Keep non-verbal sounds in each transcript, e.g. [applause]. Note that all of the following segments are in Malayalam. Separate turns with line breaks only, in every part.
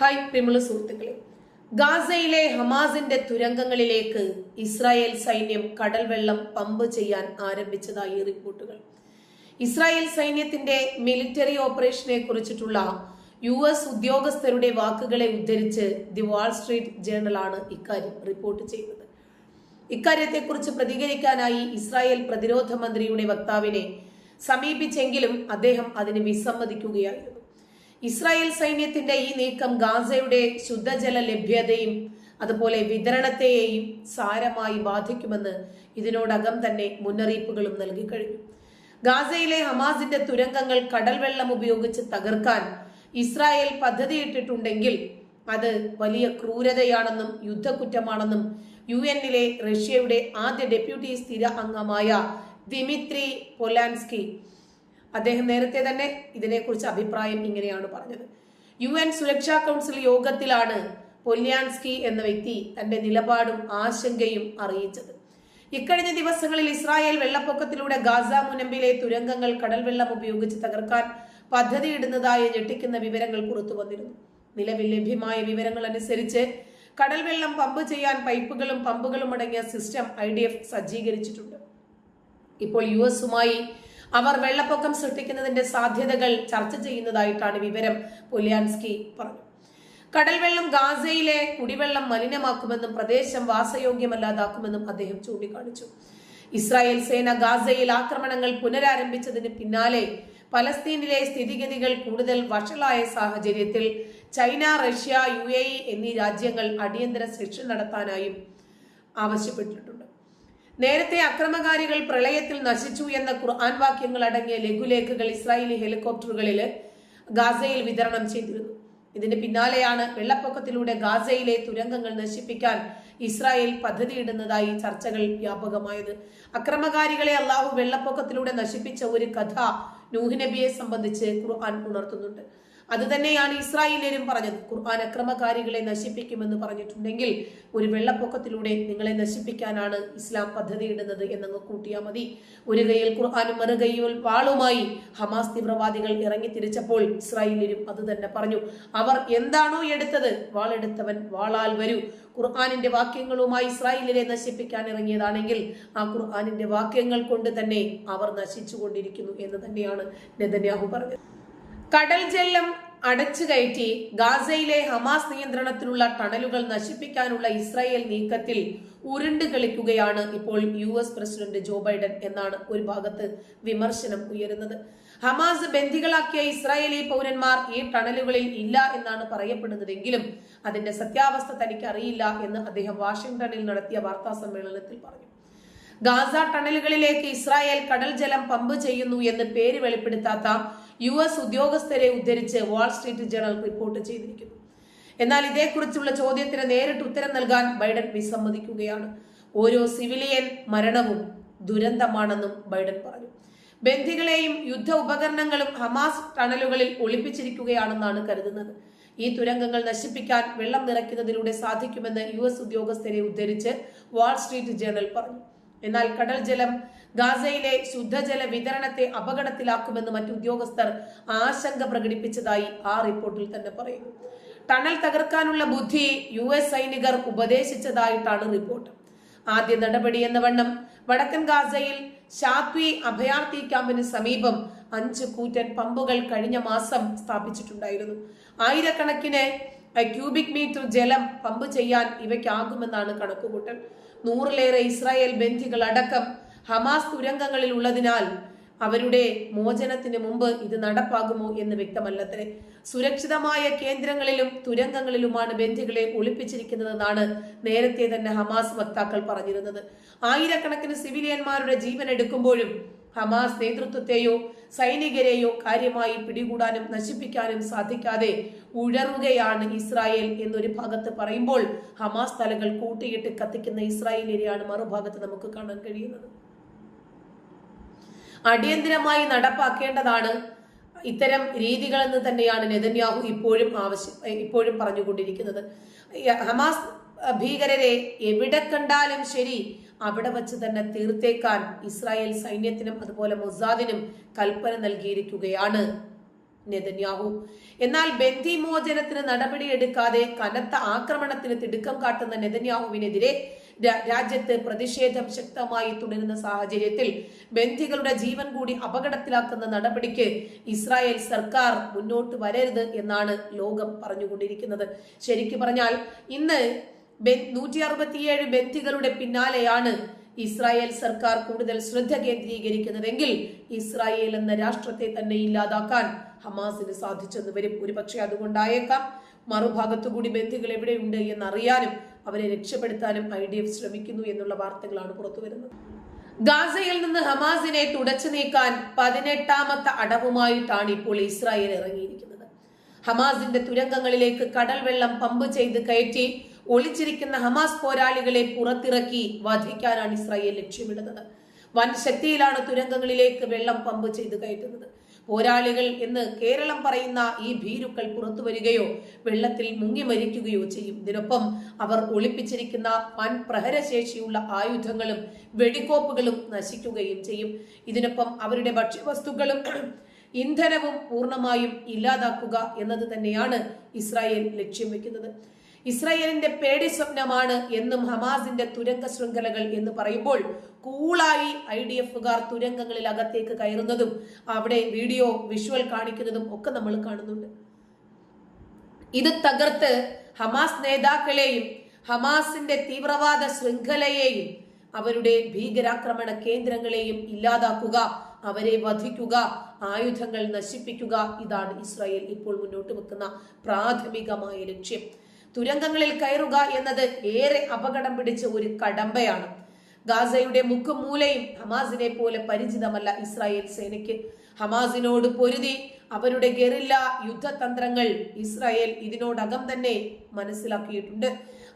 ഹായ് പ്രിമുള സുഹൃത്തുക്കളെ. ഗാസയിലെ ഹമാസിന്റെ തുരങ്കങ്ങളിലേക്ക് ഇസ്രായേൽ സൈന്യം കടൽ വെള്ളം പമ്പ് ചെയ്യാൻ ആരംഭിച്ചതായി റിപ്പോർട്ടുകൾ. ഇസ്രായേൽ സൈന്യത്തിന്റെ മിലിറ്ററി ഓപ്പറേഷനെ കുറിച്ചിട്ടുള്ള യു എസ് ഉദ്യോഗസ്ഥരുടെ വാക്കുകളെ ഉദ്ധരിച്ച് ദി വാൾ സ്ട്രീറ്റ് ജേണലാണ് ഇക്കാര്യം റിപ്പോർട്ട് ചെയ്തത് ഇക്കാര്യത്തെക്കുറിച്ച് പ്രതികരിക്കാനായി ഇസ്രായേൽ പ്രതിരോധ മന്ത്രിയുടെ വക്താവിനെ സമീപിച്ചെങ്കിലും അദ്ദേഹം അതിന് വിസമ്മതിക്കുകയായിരുന്നു. ഇസ്രായേൽ സൈന്യത്തിന്റെ ഈ നീക്കം ഗാസയുടെ ശുദ്ധജല ലഭ്യതയും അതുപോലെ വിതരണത്തെയും സാരമായി ബാധിക്കുമെന്ന് ഇതിനോടകം തന്നെ മുന്നറിയിപ്പുകളും നൽകി കഴിഞ്ഞു. ഗാസയിലെ ഹമാസിന്റെ തുരങ്കങ്ങൾ കടൽവെള്ളം ഉപയോഗിച്ച് തകർക്കാൻ ഇസ്രായേൽ പദ്ധതിയിട്ടിട്ടുണ്ടെങ്കിൽ അത് വലിയ ക്രൂരതയാണെന്നും യുദ്ധക്കുറ്റമാണെന്നും യു എന്നിലെ റഷ്യയുടെ ആദ്യ ഡെപ്യൂട്ടി സ്ഥിര അംഗമായ ദിമിത്രി പൊലാൻസ്കി അദ്ദേഹം നേരത്തെ തന്നെ ഇതിനെക്കുറിച്ച് അഭിപ്രായം ഇങ്ങനെയാണ് പറഞ്ഞത്. യു എൻ സുരക്ഷാ കൗൺസിൽ യോഗത്തിലാണ് പൊല്യാൻസ്കി എന്ന വ്യക്തി തന്റെ നിലപാടും ആശങ്കയും അറിയിച്ചത്. ഇക്കഴിഞ്ഞ ദിവസങ്ങളിൽ ഇസ്രായേൽ വെള്ളപ്പൊക്കത്തിലൂടെ ഗാസ മുനമ്പിലെ തുരങ്കങ്ങൾ കടൽവെള്ളം ഉപയോഗിച്ച് തകർക്കാൻ പദ്ധതിയിടുന്നതായി ഞെട്ടിക്കുന്ന വിവരങ്ങൾ പുറത്തു വന്നിരുന്നു. നിലവിൽ ലഭ്യമായ വിവരങ്ങൾ അനുസരിച്ച് കടൽവെള്ളം പമ്പ് ചെയ്യാൻ പൈപ്പുകളും പമ്പുകളും അടങ്ങിയ സിസ്റ്റം ഐ സജ്ജീകരിച്ചിട്ടുണ്ട്. ഇപ്പോൾ യു എസുമായി അവർ വെള്ളപ്പൊക്കം സൃഷ്ടിക്കുന്നതിന്റെ സാധ്യതകൾ ചർച്ച ചെയ്യുന്നതായിട്ടാണ് വിവരം പൊലിയാൻസ്കി പറഞ്ഞു. കടൽവെള്ളം ഗാസയിലെ കുടിവെള്ളം മലിനമാക്കുമെന്നും പ്രദേശം വാസയോഗ്യമല്ലാതാക്കുമെന്നും അദ്ദേഹം ചൂണ്ടിക്കാണിച്ചു. ഇസ്രായേൽ സേന ഗാസയിൽ ആക്രമണങ്ങൾ പുനരാരംഭിച്ചതിന് പിന്നാലെ പലസ്തീനിലെ സ്ഥിതിഗതികൾ കൂടുതൽ വഷളായ സാഹചര്യത്തിൽ ചൈന റഷ്യ യു എന്നീ രാജ്യങ്ങൾ അടിയന്തര ശിക്ഷ നടത്താനായും ആവശ്യപ്പെട്ടിട്ടുണ്ട്. നേരത്തെ അക്രമകാരികൾ പ്രളയത്തിൽ നശിച്ചു എന്ന ഖുർആൻ വാക്യങ്ങൾ അടങ്ങിയ ലഘുലേഖകൾ ഇസ്രായേലി ഹെലികോപ്റ്ററുകളിൽ ഗാസയിൽ വിതരണം ചെയ്തിരുന്നു. ഇതിന് പിന്നാലെയാണ് വെള്ളപ്പൊക്കത്തിലൂടെ ഗാസയിലെ തുരങ്കങ്ങൾ നശിപ്പിക്കാൻ ഇസ്രായേൽ പദ്ധതിയിടുന്നതായി ചർച്ചകൾ വ്യാപകമായത്. അക്രമകാരികളെ അള്ളാഹു വെള്ളപ്പൊക്കത്തിലൂടെ നശിപ്പിച്ച ഒരു കഥ നൂഹ് നബിയെ സംബന്ധിച്ച് ഖുർആൻ ഉണർത്തുന്നുണ്ട്. അത് തന്നെയാണ് ഇസ്രായേലരും പറഞ്ഞത്. ഖുർആൻ അക്രമകാരികളെ നശിപ്പിക്കുമെന്ന് പറഞ്ഞിട്ടുണ്ടെങ്കിൽ ഒരു വെള്ളപ്പൊക്കത്തിലൂടെ നിങ്ങളെ നശിപ്പിക്കാനാണ് ഇസ്ലാം പദ്ധതിയിടുന്നത് എന്നങ്ങ് കൂട്ടിയാൽ മതി. ഒരു കൈയിൽ ഖുർആാനും മറുകൈയിൽ വാളുമായി ഹമാസ് തീവ്രവാദികൾ ഇറങ്ങി തിരിച്ചപ്പോൾ ഇസ്രായേലരും അത് തന്നെ പറഞ്ഞു. അവർ എന്താണോ എടുത്തത്? വാളെടുത്തവൻ വാളാൽ വരൂ. ഖുർആാനിന്റെ വാക്യങ്ങളുമായി ഇസ്രായേലിനെ നശിപ്പിക്കാൻ ഇറങ്ങിയതാണെങ്കിൽ ആ ഖുർആാനിന്റെ വാക്യങ്ങൾ കൊണ്ട് തന്നെ അവർ നശിച്ചുകൊണ്ടിരിക്കുന്നു എന്ന് തന്നെയാണ് നെതന്യാഹു പറഞ്ഞത്. കടൽ ജലം അടച്ചു കയറ്റി ഗാസയിലെ ഹമാസ് നിയന്ത്രണത്തിലുള്ള ടണലുകൾ നശിപ്പിക്കാനുള്ള ഇസ്രായേൽ നീക്കത്തിൽ ഉരുണ്ട് കളിക്കുകയാണ് ഇപ്പോൾ U S president Joe Biden എന്നാണ് ഒരു ഭാഗത്ത് വിമർശനം ഉയരുന്നത്. ഹമാസ് ബന്ദികളാക്കിയ ഇസ്രായേലി പൗരന്മാർ ഈ ടണലുകളിൽ ഇല്ല എന്നാണ് പറയപ്പെടുന്നതെങ്കിലും അതിന്റെ സത്യാവസ്ഥ തനിക്ക് അറിയില്ല എന്ന് അദ്ദേഹം വാഷിംഗ്ടണിൽ നടത്തിയ വാർത്താ സമ്മേളനത്തിൽ പറഞ്ഞു. ഗാസ ടണലുകളിലേക്ക് ഇസ്രായേൽ കടൽ ജലം പമ്പ് ചെയ്യുന്നു എന്ന് പേര് വെളിപ്പെടുത്താത്ത യു എസ് ഉദ്യോഗസ്ഥരെ ഉദ്ധരിച്ച് വാൾസ്ട്രീറ്റ് ജേണൽ റിപ്പോർട്ട് ചെയ്തിരിക്കുന്നു. എന്നാൽ ഇതേക്കുറിച്ചുള്ള ചോദ്യത്തിന് നേരിട്ട് ഉത്തരം നൽകാൻ ബൈഡൻ വിസമ്മതിക്കുകയാണ്. ഓരോ സിവിലിയൻ മരണവും ദുരന്തമാണെന്നും ബൈഡൻ പറഞ്ഞു. ബന്ധികളെയും യുദ്ധ ഉപകരണങ്ങളും ഹമാസ് ടണലുകളിൽ ഒളിപ്പിച്ചിരിക്കുകയാണെന്നാണ് കരുതുന്നത്. ഈ തുരങ്കങ്ങൾ നശിപ്പിക്കാൻ വെള്ളം നിറയ്ക്കുന്നതിലൂടെ സാധിക്കുമെന്ന് യു എസ് ഉദ്യോഗസ്ഥരെ ഉദ്ധരിച്ച് വാൾസ്ട്രീറ്റ് ജേണൽ പറഞ്ഞു. എന്നാൽ കടൽ ജലം ഗാസയിലെ ശുദ്ധജല വിതരണത്തെ അപകടത്തിലാക്കുമെന്ന് മറ്റു ഉദ്യോഗസ്ഥർ ആശങ്ക പ്രകടിപ്പിച്ചതായി ആ റിപ്പോർട്ടിൽ തന്നെ പറയുന്നു. ടണൽ തകർക്കാനുള്ള ബുദ്ധി യു എസ് സൈനികർ ഉപദേശിച്ചതായിട്ടാണ് റിപ്പോർട്ട്. ആദ്യ നടപടി എന്ന വണ്ണം വടക്കൻ ഗാസയിൽ ഷാത്വി അഭയാർത്ഥി ക്യാമ്പിന് സമീപം അഞ്ച് കൂറ്റൻ പമ്പുകൾ കഴിഞ്ഞ മാസം സ്ഥാപിച്ചിട്ടുണ്ടായിരുന്നു. ആയിരക്കണക്കിന് ക്യൂബിക് മീറ്റർ ജലം പമ്പ് ചെയ്യാൻ ഇവയ്ക്കാകുമെന്നാണ് കണക്കുകൂട്ടൽ. നൂറിലേറെ ഇസ്രായേൽ ബന്ധികൾ അടക്കം ഹമാസ് തുരങ്കങ്ങളിൽ ഉള്ളതിനാൽ അവരുടെ മോചനത്തിന് മുമ്പ് ഇത് നടപ്പാകുമോ എന്ന് വ്യക്തമല്ലത്രേ. സുരക്ഷിതമായ കേന്ദ്രങ്ങളിലും തുരങ്കങ്ങളിലുമാണ് ബന്ധികളെ ഒളിപ്പിച്ചിരിക്കുന്നതെന്നാണ് നേരത്തെ തന്നെ ഹമാസ് വക്താക്കൾ പറഞ്ഞിരുന്നത്. ആയിരക്കണക്കിന് സിവിലിയന്മാരുടെ ജീവൻ എടുക്കുമ്പോഴും ഹമാസ് നേതൃത്വത്തെയോ സൈനികരെയോ കാര്യമായി പിടികൂടാനും നശിപ്പിക്കാനും സാധിക്കാതെ ഉഴറുകയാണ് ഇസ്രായേൽ എന്നൊരു ഭാഗത്ത് പറയുമ്പോൾ ഹമാസ് തലകൾ കൂട്ടിയിട്ട് കത്തിക്കുന്ന ഇസ്രായേലിനെയാണ് മറുഭാഗത്ത് നമുക്ക് കാണാൻ കഴിയുന്നത്. അടിയന്തിരമായി നടപ്പാക്കേണ്ടതാണ് ഇത്തരം രീതികൾ എന്ന് തന്നെയാണ് നെതന്യാഹു ഇപ്പോഴും ആവശ്യം ഇപ്പോഴും പറഞ്ഞുകൊണ്ടിരിക്കുന്നത്. ഹമാസ് ഭീകരരെ എവിടെ കണ്ടാലും ശരി അവിടെ വച്ച് തന്നെ തീർത്തേക്കാൻ ഇസ്രായേൽ സൈന്യത്തിനും അതുപോലെ മൊസാദിനും കൽപ്പന നൽകിയിരിക്കുകയാണ് നെതന്യാഹു. എന്നാൽ ബന്ധിമോചനത്തിന് നടപടിയെടുക്കാതെ കനത്ത ആക്രമണത്തിന് തിടുക്കം കാട്ടുന്ന നെതന്യാഹുവിനെതിരെ രാജ്യത്ത് പ്രതിഷേധം ശക്തമായി തുടരുന്ന സാഹചര്യത്തിൽ ബന്ധികളുടെ ജീവൻ കൂടി അപകടത്തിലാക്കുന്ന നടപടിക്ക് ഇസ്രായേൽ സർക്കാർ മുന്നോട്ട് വരരുത് എന്നാണ് ലോകം പറഞ്ഞുകൊണ്ടിരിക്കുന്നത്. ശരിക്കു പറഞ്ഞാൽ ഇന്ന് നൂറ്റി അറുപത്തിയേഴ് ബന്ധികളുടെ പിന്നാലെയാണ് ഇസ്രായേൽ സർക്കാർ കൂടുതൽ ശ്രദ്ധ കേന്ദ്രീകരിക്കുന്നതെങ്കിൽ ഇസ്രായേൽ എന്ന രാഷ്ട്രത്തെ തന്നെ ഇല്ലാതാക്കാൻ ഹമാസിന് സാധിച്ചെന്ന് വരും. ഒരുപക്ഷെ അതുകൊണ്ടായേക്കാം. മറുഭാഗത്തുകൂടി ബന്ധികൾ എവിടെയുണ്ട് എന്നറിയാനും അവരെ രക്ഷപ്പെടുത്താനും ഐ ഡി എഫ് ശ്രമിക്കുന്നു എന്നുള്ള വാർത്തകളാണ് പുറത്തു വരുന്നത് ഗാസയിൽ നിന്ന് ഹമാസിനെ തുടച്ചു നീക്കാൻ പതിനെട്ടാമത്തെ അടവുമായിട്ടാണ് ഇപ്പോൾ ഇസ്രായേൽ ഇറങ്ങിയിരിക്കുന്നത്. ഹമാസിന്റെ തുരങ്കങ്ങളിലേക്ക് കടൽ വെള്ളം പമ്പ് ചെയ്ത് കയറ്റി ഒളിച്ചിരിക്കുന്ന ഹമാസ് പോരാളികളെ പുറത്തിറക്കി വധിക്കാനാണ് ഇസ്രായേൽ ലക്ഷ്യമിടുന്നത്. വൻ ശക്തിയിലാണ് തുരങ്കങ്ങളിലേക്ക് വെള്ളം പമ്പ് ചെയ്ത് കയറ്റുന്നത്. പോരാളികൾ എന്ന് കേരളം പറയുന്ന ഈ ഭീരുക്കൾ പുറത്തു വരികയോ വെള്ളത്തിൽ മുങ്ങി മരിക്കുകയോ ചെയ്യും. ഇതിനൊപ്പം അവർ ഒളിപ്പിച്ചിരിക്കുന്ന വൻ പ്രഹരശേഷിയുള്ള ആയുധങ്ങളും വെടിക്കോപ്പുകളും നശിക്കുകയും ചെയ്യും. ഇതിനൊപ്പം അവരുടെ ഭക്ഷ്യവസ്തുക്കളും [clears throat] ഇന്ധനവും പൂർണമായും ഇല്ലാതാക്കുക എന്നത് തന്നെയാണ് ഇസ്രായേൽ ലക്ഷ്യം വെക്കുന്നത്. ഇസ്രായേലിന്റെ പേടി സ്വപ്നമാണ് എന്നും ഹമാസിന്റെ തുരങ്ക ശൃംഖലകൾ എന്ന് പറയുമ്പോൾ കൂളായി ഐ ഡി എഫുകാർ തുരങ്കങ്ങളിൽ അകത്തേക്ക് കയറുന്നതും അവിടെ വീഡിയോ വിഷ്വൽ കാണിക്കുന്നതും ഒക്കെ നമ്മൾ കാണുന്നുണ്ട്. ഇത് തകർത്ത് ഹമാസ് നേതാക്കളെയും ഹമാസിന്റെ തീവ്രവാദ ശൃംഖലയെയും അവരുടെ ഭീകരാക്രമണ കേന്ദ്രങ്ങളെയും ഇല്ലാതാക്കുക അവരെ വധിക്കുക ആയുധങ്ങൾ നശിപ്പിക്കുക ഇതാണ് ഇസ്രായേൽ ഇപ്പോൾ മുന്നോട്ട് വെക്കുന്ന പ്രാഥമികമായ ലക്ഷ്യം. തുരങ്കങ്ങളിൽ കയറുക എന്നത് ഏറെ അപകടം പിടിച്ച ഒരു കടമ്പയാണ്. ഗാസയുടെ മുക്കും മൂലയും ഹമാസിനെ പോലെ പരിചിതമല്ല ഇസ്രായേൽ സേനയ്ക്ക്. ഹമാസിനോട് പൊരുതി അവരുടെ ഗെറില്ല യുദ്ധതന്ത്രങ്ങൾ ഇസ്രായേൽ ഇതിനോടകം തന്നെ മനസ്സിലാക്കിയിട്ടുണ്ട്.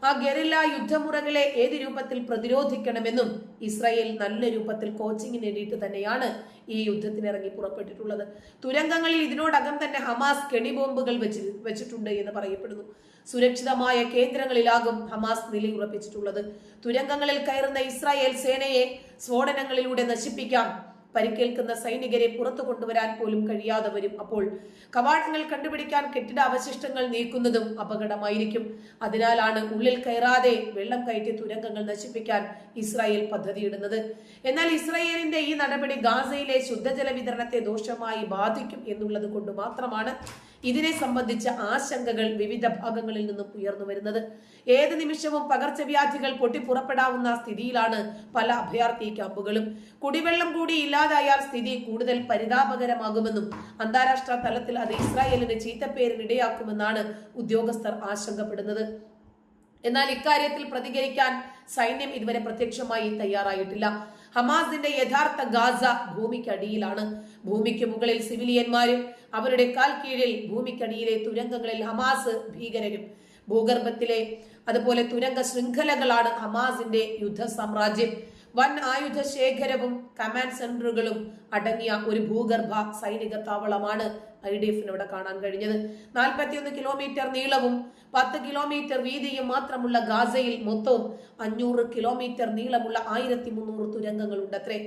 ആ ഗെറില്ല യുദ്ധമുറകളെ ഏത് രൂപത്തിൽ പ്രതിരോധിക്കണമെന്നും ഇസ്രായേൽ നല്ല രൂപത്തിൽ കോച്ചിങ് നേടിയിട്ട് തന്നെയാണ് ഈ യുദ്ധത്തിന് ഇറങ്ങി പുറപ്പെട്ടിട്ടുള്ളത്. തുരങ്കങ്ങളിൽ ഇതിനോടകം തന്നെ ഹമാസ് കെണിബോംബുകൾ വെച്ച് വെച്ചിട്ടുണ്ട് എന്ന് പറയപ്പെടുന്നു. സുരക്ഷിതമായ കേന്ദ്രങ്ങളിലാകും ഹമാസ് നിലയുറപ്പിച്ചിട്ടുള്ളത്. തുരങ്കങ്ങളിൽ കയറുന്ന ഇസ്രായേൽ സേനയെ സ്ഫോടനങ്ങളിലൂടെ നശിപ്പിക്കാം. പരിക്കേൽക്കുന്ന സൈനികരെ പുറത്തു കൊണ്ടുവരാൻ പോലും കഴിയാതെ വരും അപ്പോൾ കവാടങ്ങൾ കണ്ടുപിടിക്കാൻ കെട്ടിട അവശിഷ്ടങ്ങൾ നീക്കുന്നതും അപകടമായിരിക്കും. അതിനാലാണ് ഉള്ളിൽ കയറാതെ വെള്ളം കയറ്റി തുരങ്കങ്ങൾ നശിപ്പിക്കാൻ ഇസ്രായേൽ പദ്ധതിയിടുന്നത്. എന്നാൽ ഇസ്രായേലിന്റെ ഈ നടപടി ഗാസയിലെ ശുദ്ധജല വിതരണത്തെ ദോഷമായി ബാധിക്കും എന്നുള്ളത് കൊണ്ട് മാത്രമാണ് ഇതിനെ സംബന്ധിച്ച ആശങ്കകൾ വിവിധ ഭാഗങ്ങളിൽ നിന്നും ഉയർന്നു വരുന്നത്. ഏത് നിമിഷവും പകർച്ചവ്യാധികൾ പൊട്ടിപ്പുറപ്പെടാവുന്ന സ്ഥിതിയിലാണ് പല അഭയാർത്ഥി ക്യാമ്പുകളും. കുടിവെള്ളം കൂടി ഇല്ലാതായാൽ സ്ഥിതി കൂടുതൽ പരിതാപകരമാകുമെന്നും അന്താരാഷ്ട്ര തലത്തിൽ അത് ഇസ്രായേലിന് ചീത്തപ്പേരിനിടയാക്കുമെന്നാണ് ഉദ്യോഗസ്ഥർ ആശങ്കപ്പെടുന്നത്. എന്നാൽ ഇക്കാര്യത്തിൽ പ്രതികരിക്കാൻ സൈന്യം ഇതുവരെ പ്രത്യക്ഷമായി തയ്യാറായിട്ടില്ല. ഹമാസിന്റെ യഥാർത്ഥ ഗാസ ഭൂമിക്കടിയിലാണ്. ഭൂമിക്ക് മുകളിൽ സിവിലിയന്മാരും അവരുടെ കാൽ കീഴിൽ ഭൂമിക്കടിയിലെ തുരങ്കങ്ങളിൽ ഹമാസ് ഭീകരരും. ഭൂഗർഭത്തിലെ അതുപോലെ തുരങ്ക ശൃംഖലകളാണ് ഹമാസിന്റെ യുദ്ധ സാമ്രാജ്യം വൻ ആയുധ ശേഖരവും കമാൻഡ് സെന്ററുകളും അടങ്ങിയ ഒരു ഭൂഗർഭ സൈനിക താവളമാണ് ഐ ഡി എഫിന് ഇവിടെ കാണാൻ കഴിഞ്ഞത്. നാൽപ്പത്തിയൊന്ന് കിലോമീറ്റർ നീളവും പത്ത് കിലോമീറ്റർ വീതിയും മാത്രമുള്ള ഗാസയിൽ മൊത്തവും അഞ്ഞൂറ് കിലോമീറ്റർ നീളമുള്ള ആയിരത്തി മുന്നൂറ് തുരങ്കങ്ങളുണ്ട് അത്രേ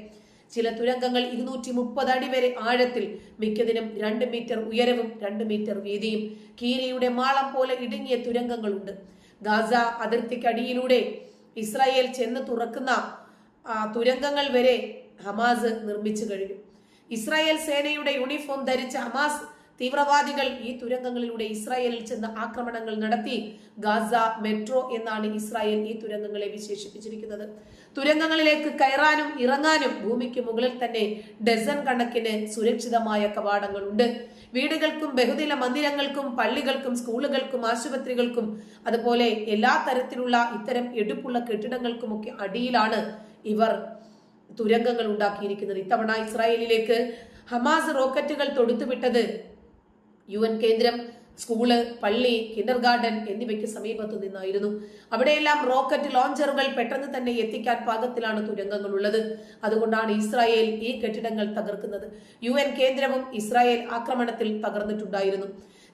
ചില തുരങ്കങ്ങൾ ഇരുന്നൂറ്റി മുപ്പത് അടി വരെ ആഴത്തിൽ മിക്കതിനും രണ്ട് മീറ്റർ ഉയരവും രണ്ട് മീറ്റർ വീതിയും കീരിയുടെ മാളം പോലെ ഇടുങ്ങിയ തുരങ്കങ്ങളുണ്ട്. ഗാസ അതിർത്തിക്കടിയിലൂടെ ഇസ്രായേൽ ചെന്ന് തുറക്കുന്ന തുരങ്കങ്ങൾ വരെ ഹമാസ് നിർമ്മിച്ചു കഴിഞ്ഞു. ഇസ്രായേൽ സേനയുടെ യൂണിഫോം ധരിച്ച ഹമാസ് തീവ്രവാദികൾ ഈ തുരങ്കങ്ങളിലൂടെ ഇസ്രായേലിൽ ചെന്ന് ആക്രമണങ്ങൾ നടത്തി. ഗാസ മെട്രോ എന്നാണ് ഇസ്രായേൽ ഈ തുരങ്കങ്ങളെ വിശേഷിപ്പിച്ചിരിക്കുന്നത്. തുരങ്കങ്ങളിലേക്ക് കയറാനും ഇറങ്ങാനും ഭൂമിക്ക് മുകളിൽ തന്നെ ഡസൻ കണക്കിന് സുരക്ഷിതമായ കവാടങ്ങളുണ്ട്. വീടുകൾക്കും ബഹുനില മന്ദിരങ്ങൾക്കും പള്ളികൾക്കും സ്കൂളുകൾക്കും ആശുപത്രികൾക്കും അതുപോലെ എല്ലാ തരത്തിലുള്ള ഇത്തരം എടുപ്പുള്ള കെട്ടിടങ്ങൾക്കുമൊക്കെ അടിയിലാണ് ഇവർ തുരങ്കങ്ങൾ ഉണ്ടാക്കിയിരിക്കുന്നത്. ഇത്തവണ ഇസ്രായേലിലേക്ക് ഹമാസ് റോക്കറ്റുകൾ തൊടുത്തുവിട്ടത് യു എൻ കേന്ദ്രം സ്കൂൾ പള്ളി കിൻഡർ ഗാർഡൻ എന്നിവയ്ക്ക് സമീപത്തു നിന്നായിരുന്നു. അവിടെയെല്ലാം റോക്കറ്റ് ലോഞ്ചറുകൾ പെട്ടെന്ന് തന്നെ എത്തിക്കാൻ പാകത്തിലാണ് തുരങ്കങ്ങൾ ഉള്ളത് അതുകൊണ്ടാണ് ഇസ്രായേൽ ഈ കെട്ടിടങ്ങൾ തകർക്കുന്നത്. യു എൻ കേന്ദ്രവും ഇസ്രായേൽ ആക്രമണത്തിൽ തകർന്നിട്ടുണ്ടായിരുന്നു.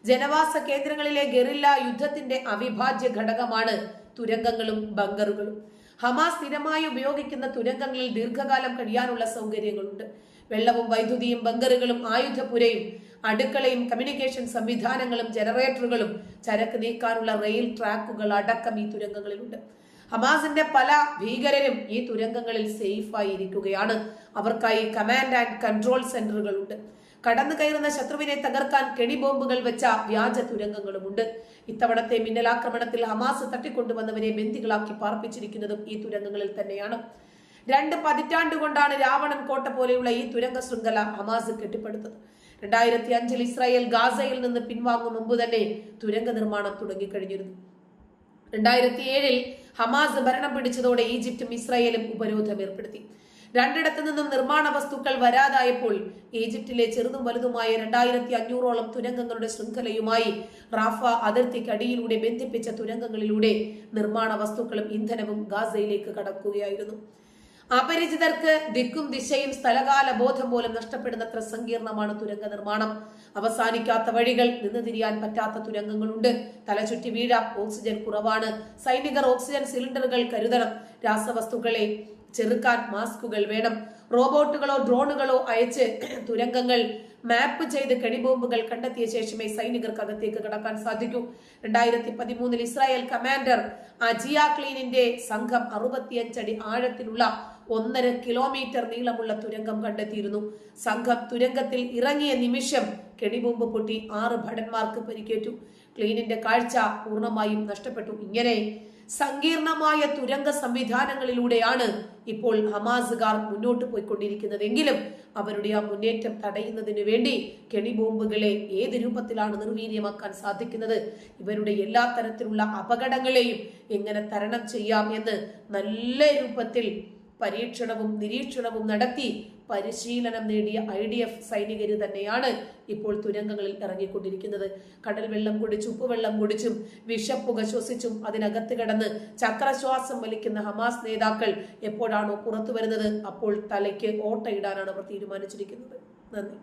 ജനവാസ കേന്ദ്രങ്ങളിലെ ഗറില്ല യുദ്ധത്തിന്റെ അവിഭാജ്യ ഘടകമാണ് തുരങ്കങ്ങളും ബങ്കറുകളും. ഹമാസ് സ്ഥിരമായി ഉപയോഗിക്കുന്ന തുരങ്കങ്ങളിൽ ദീർഘകാലം കഴിയാനുള്ള സൗകര്യങ്ങളുണ്ട്. വെള്ളവും വൈദ്യുതിയും ബങ്കറുകളും ആയുധപുരയും അടുക്കളയും കമ്മ്യൂണിക്കേഷൻ സംവിധാനങ്ങളും ജനറേറ്ററുകളും ചരക്ക് നീക്കാനുള്ള റെയിൽ ട്രാക്കുകൾ അടക്കം ഈ തുരങ്കങ്ങളിലുണ്ട്. ഹമാസിന്റെ പല ഭീകരരും ഈ തുരങ്കങ്ങളിൽ സേഫായി ഇരിക്കുകയാണ് അവർക്കായി കമാൻഡ് ആൻഡ് കൺട്രോൾ സെന്ററുകളുണ്ട് കടന്നു കയറുന്ന ശത്രുവിനെ തകർക്കാൻ കെണി ബോംബുകൾ വെച്ച വ്യാജ തുരങ്കങ്ങളുമുണ്ട്. ഇത്തവണത്തെ മിന്നലാക്രമണത്തിൽ ഹമാസ് തട്ടിക്കൊണ്ടുവന്നവരെ ബന്ദികളാക്കി പാർപ്പിച്ചിരിക്കുന്നതും ഈ തുരങ്കങ്ങളിൽ തന്നെയാണ്. രണ്ട് പതിറ്റാണ്ട് കൊണ്ടാണ് രാവണൻ കോട്ട പോലെയുള്ള ഈ തുരങ്ക ശൃംഖല ഹമാസ് കെട്ടിപ്പടുത്തത്. രണ്ടായിരത്തി അഞ്ചിൽ ഇസ്രായേൽ ഗാസയിൽ നിന്ന് പിൻവാങ്ങും മുമ്പ് തന്നെ തുരങ്ക നിർമ്മാണം തുടങ്ങിക്കഴിഞ്ഞിരുന്നു. രണ്ടായിരത്തി ഏഴിൽ ഹമാസ് ഭരണം പിടിച്ചതോടെ ഈജിപ്തും ഇസ്രായേലും ഉപരോധം ഏർപ്പെടുത്തി. രണ്ടിടത്തു നിന്നും നിർമ്മാണ വസ്തുക്കൾ വരാതായപ്പോൾ ഈജിപ്തിലെ ചെറുതും വലുതുമായ രണ്ടായിരത്തി അഞ്ഞൂറോളം തുരങ്കങ്ങളുടെ ശൃംഖലയുമായി റാഫ അതിർത്തിക്കടിയിലൂടെ ബന്ധിപ്പിച്ച തുരങ്കങ്ങളിലൂടെ നിർമ്മാണ വസ്തുക്കളും ഇന്ധനവും ഗാസയിലേക്ക് കടക്കുകയായിരുന്നു. അപരിചിതർക്ക് ദിക്കും ദിശയും സ്ഥലകാല ബോധം പോലും നഷ്ടപ്പെടുന്നത്ര സങ്കീർണമാണ് തുരങ്ക നിർമ്മാണം. അവസാനിക്കാത്ത വഴികൾ നിന്ന് തിരിയാൻ പറ്റാത്ത തുരങ്കങ്ങളുണ്ട്. തലചുറ്റി വീഴാം. ഓക്സിജൻ കുറവാണ്. സൈനികർ ഓക്സിജൻ സിലിണ്ടറുകൾ കരുതണം. രാസവസ്തുക്കളെ ചെറുക്കാൻ മാസ്കുകൾ വേണം. റോബോട്ടുകളോ ഡ്രോണുകളോ അയച്ച് തുരങ്കങ്ങൾ മാപ്പ് ചെയ്ത് കെണിബോംബുകൾ കണ്ടെത്തിയ ശേഷമേ സൈനികർക്ക് അകത്തേക്ക് കടക്കാൻ സാധിക്കൂ. രണ്ടായിരത്തി പതിമൂന്നിൽ ഇസ്രായേൽ കമാൻഡർ അജിയ ക്ലീനിന്റെ സംഘം അറുപത്തിയഞ്ചടി ആഴത്തിലുള്ള ഒന്നര കിലോമീറ്റർ നീളമുള്ള തുരങ്കം കണ്ടെത്തിയിരുന്നു. സംഘം തുരങ്കത്തിൽ ഇറങ്ങിയ നിമിഷം കെണിബോംബ് പൊട്ടി ആറ് ഭടന്മാർക്ക് പരിക്കേറ്റു. ക്ലീനിന്റെ കാഴ്ച പൂർണമായും നഷ്ടപ്പെട്ടു. ഇങ്ങനെ സങ്കീർണമായ തുരങ്ക സംവിധാനങ്ങളിലൂടെയാണ് ഇപ്പോൾ ഹമാസുകാർ മുന്നോട്ട് പോയിക്കൊണ്ടിരിക്കുന്നതെങ്കിലും അവരുടെ ആ മുന്നേറ്റം തടയുന്നതിന് വേണ്ടി കെണിബോംബുകളെ ഏത് രൂപത്തിലാണ് നിർവീര്യമാക്കാൻ സാധിക്കുന്നത്? ഇവരുടെ എല്ലാ തരത്തിലുള്ള അപകടങ്ങളെയും എങ്ങനെ തരണം ചെയ്യാം എന്ന് നല്ല രൂപത്തിൽ പരീക്ഷണവും നിരീക്ഷണവും നടത്തി പരിശീലനം നേടിയ ഐ ഡി എഫ് സൈനികർ തന്നെയാണ് ഇപ്പോൾ തുരങ്കങ്ങളിൽ ഇറങ്ങിക്കൊണ്ടിരിക്കുന്നത്. കടൽ വെള്ളം കുടിച്ചും ഉപ്പുവെള്ളം കുടിച്ചും വിഷപ്പുക ശ്വസിച്ചും അതിനകത്ത് കിടന്ന് ചക്രശ്വാസം വലിക്കുന്ന ഹമാസ് നേതാക്കൾ എപ്പോഴാണോ പുറത്തു വരുന്നത് അപ്പോൾ തലയ്ക്ക് ഓട്ടയിടാനാണ് അവർ തീരുമാനിച്ചിരിക്കുന്നത്. നന്ദി.